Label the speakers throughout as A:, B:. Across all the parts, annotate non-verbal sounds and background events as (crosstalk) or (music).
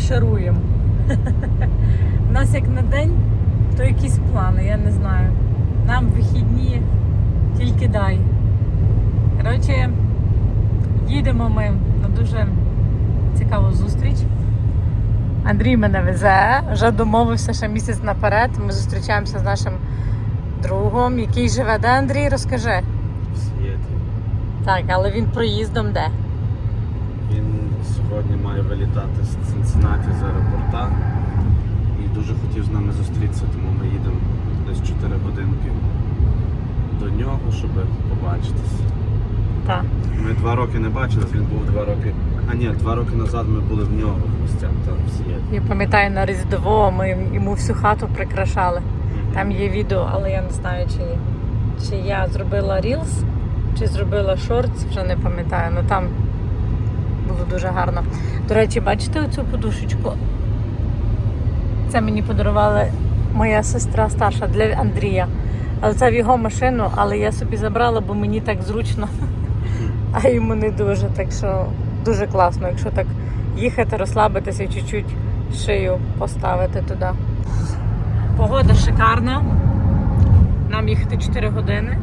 A: маршируємо. (laughs) У нас як на день, то якісь плани, я не знаю. Нам вихідні тільки дай. Коротше, їдемо ми на дуже цікаву зустріч. Андрій мене везе, вже домовився ще місяць наперед. Ми зустрічаємося з нашим другом, який живе. Де Андрій? Розкажи.
B: в світі.
A: Так, але він проїздом де?
B: Сьогодні має вилітати з Цинциннаті з аеропорта і дуже хотів з нами зустрітися, тому ми їдемо десь 4 годинки до нього, щоб побачитися.
A: Так.
B: Ми два роки не бачились, він був два роки. А ні, два роки назад ми були в нього в гостях там в Сієті.
A: Я пам'ятаю на Різдво, ми йому всю хату прикрашали. Там є відео, але я не знаю, чи, чи я зробила Reels, чи зробила шортс, вже не пам'ятаю. Ну там було дуже гарно. До речі, бачите оцю подушечку? Це мені подарувала моя сестра старша для Андрія. Але це в його машину, але я собі забрала, бо мені так зручно, (laughs) а йому не дуже. Так що дуже класно, якщо так їхати, розслабитися і чуть-чуть шию поставити туди. Погода шикарна. Нам їхати 4 години.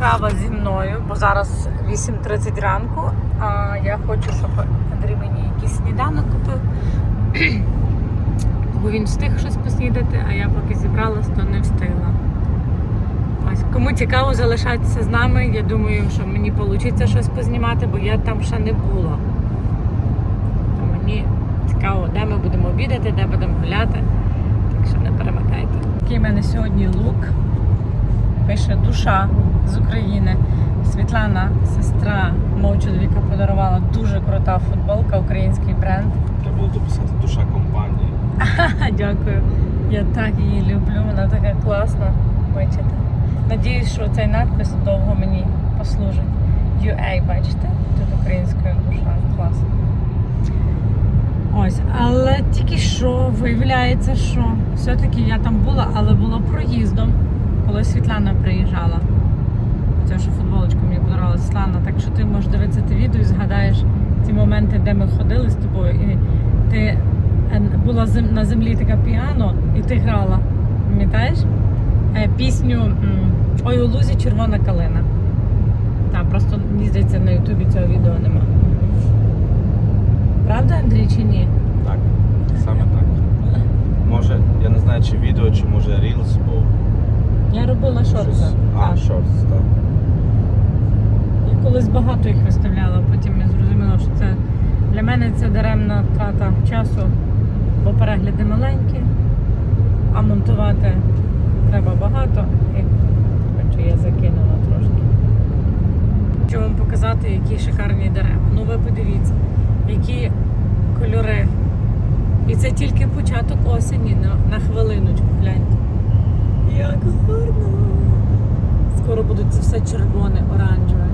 A: Кава зі мною, бо зараз 8.30 ранку. А я хочу, щоб Андрій мені якийсь сніданок купив. Бо він встиг щось поснідати, а я поки зібралась, то не встигла. Ось, кому цікаво залишатися з нами, я думаю, що мені вийде щось познімати, бо я там ще не була. То мені цікаво, де ми будемо обідати, де будемо гуляти. Так що не перемикайте. Який в мене сьогодні лук. Пише душа з України. Світлана, сестра мого чоловіка, подарувала дуже крута футболка, український бренд.
B: Треба було дописати душа компанії. (laughs)
A: Дякую. Я так її люблю, вона така класна. Бачите? Надіюсь, що цей надпис довго мені послужить. UA, бачите? Тут українською душа. Клас. Ось, але тільки що виявляється, що все-таки я там була, але була проїздом, коли Світлана приїжджала. Це що футболочку мені подарувала Світлана. Так що ти можеш дивитися те відео і згадаєш ті моменти, де ми ходили з тобою. І ти е, була на землі така піано, і ти грала. Пам'ятаєш? Е, Пісню Ой у лузі червона калина. Так, просто мені здається, на Ютубі цього відео нема. Правда, Андрій, чи ні?
B: Так, саме так. Може, я не знаю, чи відео, чи може Reels був.
A: Я робила шорти.
B: А,
A: Так.
B: шортс, так.
A: Колись багато їх виставляла, потім я зрозуміла, що це для мене це даремна трата часу, бо перегляди маленькі, а монтувати треба багато. І я закинула трошки. Хочу вам показати, які шикарні дерева. Ну ви подивіться, які кольори. І це тільки початок осені на, на хвилиночку, гляньте. Як гарно! Скоро буде це все червоне, оранжеве.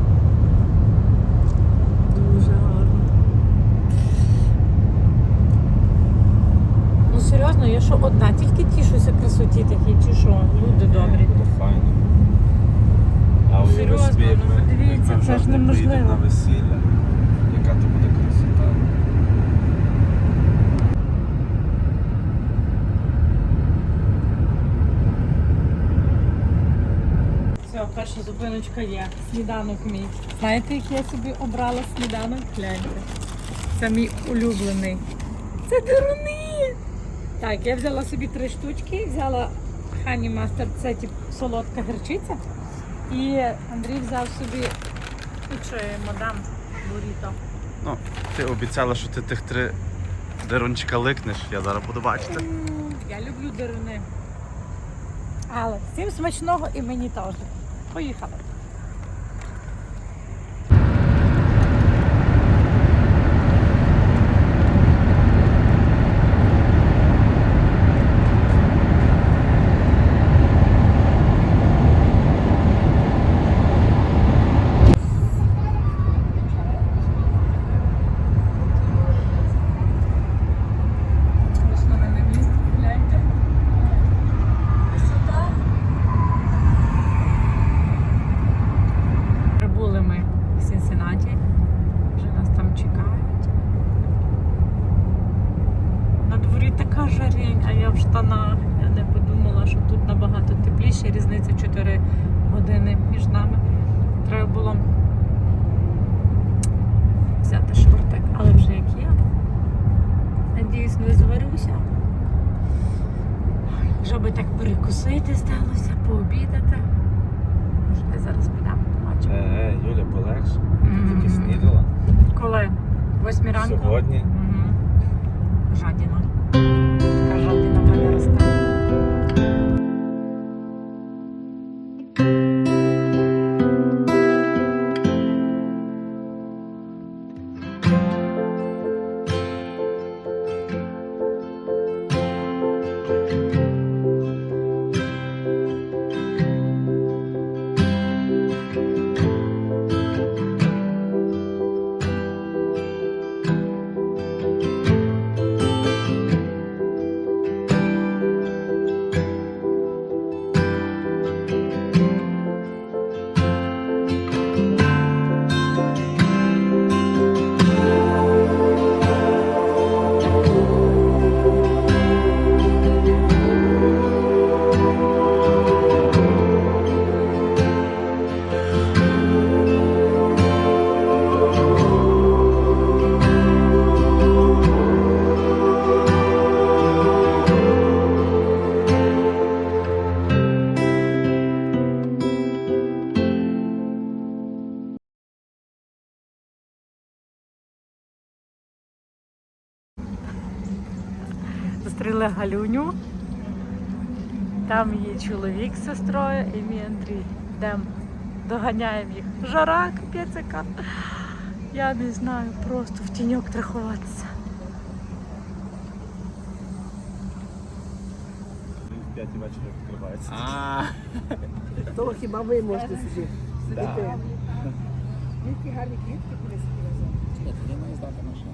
A: Дуже гарно. Ну серйозно, я що одна, тільки тішуся красоті такій, чи що, люди добрі.
B: Буде файно. А
A: Ну, серйозно,
B: собі,
A: ну,
B: ми-
A: подивіться,
B: ми
A: це ж неможливо.
B: на весілля. Яка то буде красота.
A: Все, перша зупиночка є. Сніданок мій. Знаєте, як я собі обрала сніданок? Гляньте. Це мій улюблений. Це дируни! Так, я взяла собі три штучки, взяла Хані Мастер, це тип солодка гірчиця. І Андрій взяв собі і що я йому дам буріто.
B: Ну, ти обіцяла, що ти тих три дерунчика ликнеш, я зараз буду бачити.
A: Я люблю дируни. Але всім смачного і мені теж. Поїхали. зайшла, я не подумала, що тут набагато тепліше, різниця 4 години між нами. Треба було взяти шортик, але вже як є. Надіюсь, не зварюся. Щоб так перекусити сталося, пообідати. Можливо, зараз підемо, побачимо.
B: Е, е, Юля, полегше.
A: Mm -hmm.
B: тільки снідала.
A: Коли? Восьмі ранку?
B: Сьогодні.
A: Mm -hmm. Жадіна. Зустріли Галюню. Там її чоловік з сестрою і мій Андрій. Йдемо, доганяємо їх. Жара, капець яка. Я не знаю, просто в тіньок.
B: В п'ятій вечора відкривається.
C: То хіба ви можете собі сидіти? Які гарні квітки кудись привезли.
B: Я маю здати машину.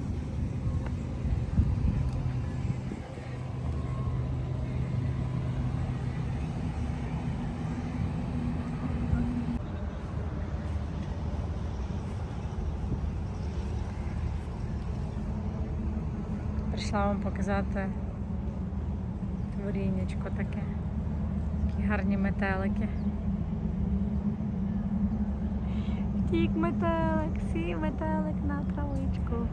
A: Прийшла вам показати творіннячко таке. Такі гарні метелики. Втік метелик, сів метелик на травичку.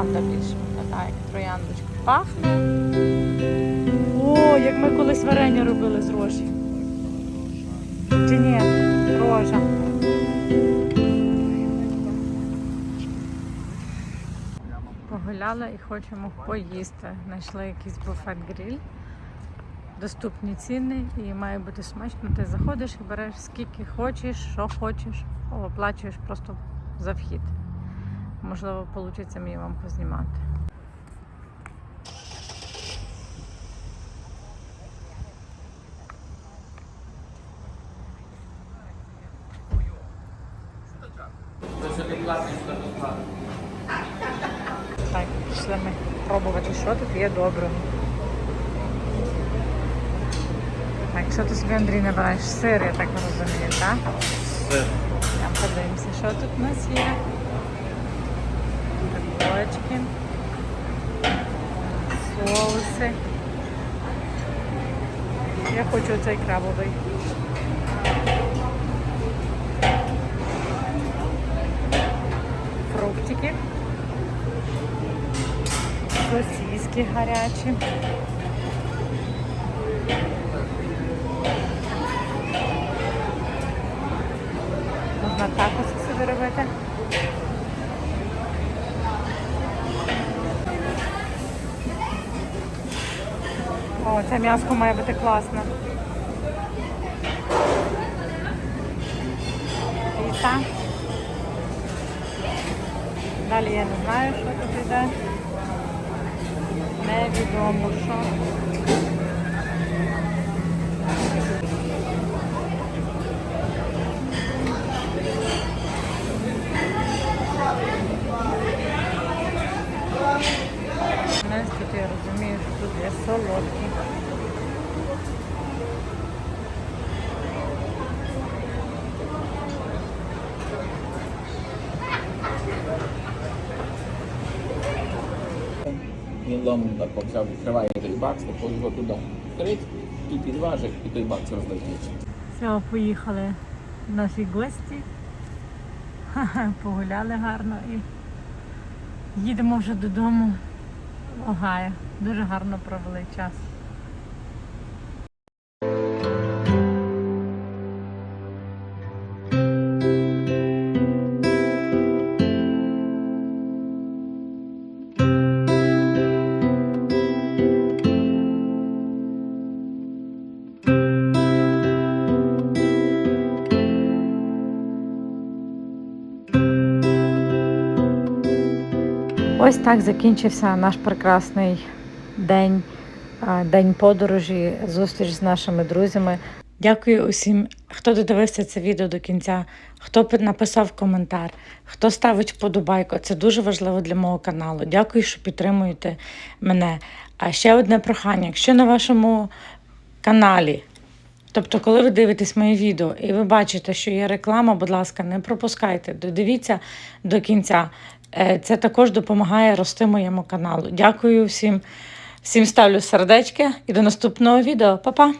A: Троянда більше виглядає, як трояндочка. Пахне. О, як ми колись варення робили з рожі. Чи ні? Рожа. Погуляли і хочемо поїсти. Знайшли якийсь буфет гриль. Доступні ціни і має бути смачно. Ти заходиш і береш скільки хочеш, що хочеш, оплачуєш просто за вхід. Можливо, вийде мені вам познімати. Так, пішли ми пробувати, що тут є доброго. Так, що ти собі, Андрій, набираєш? Сир, я так розумію, так?
B: Сир.
A: Там подивимося, що тут у нас є. Грибочки. Соуси. Я хочу оцей крабовий. Фруктики. Сосиски гарячі. Можна також собі робити. Це м'яско має бути класне. Піта. Далі я не знаю, що тут йде. Невідомо що. У нас тут я розумію, що тут є солодкі.
D: Він ломом так почав відкриває той бакс, то його туди вкрить і підважить, і той бакс розлетить.
A: Все, поїхали наші гості. (laughs) Погуляли гарно і їдемо вже додому в Огайо. Дуже гарно провели час. Ось так закінчився наш прекрасний день, день подорожі, зустріч з нашими друзями. Дякую усім, хто додивився це відео до кінця, хто написав коментар, хто ставить вподобайку. Це дуже важливо для мого каналу. Дякую, що підтримуєте мене. А ще одне прохання: якщо на вашому каналі Тобто, коли ви дивитесь моє відео і ви бачите, що є реклама, будь ласка, не пропускайте, додивіться до кінця. Е, Це також допомагає рости моєму каналу. Дякую всім, всім ставлю сердечки і до наступного відео. Па-па!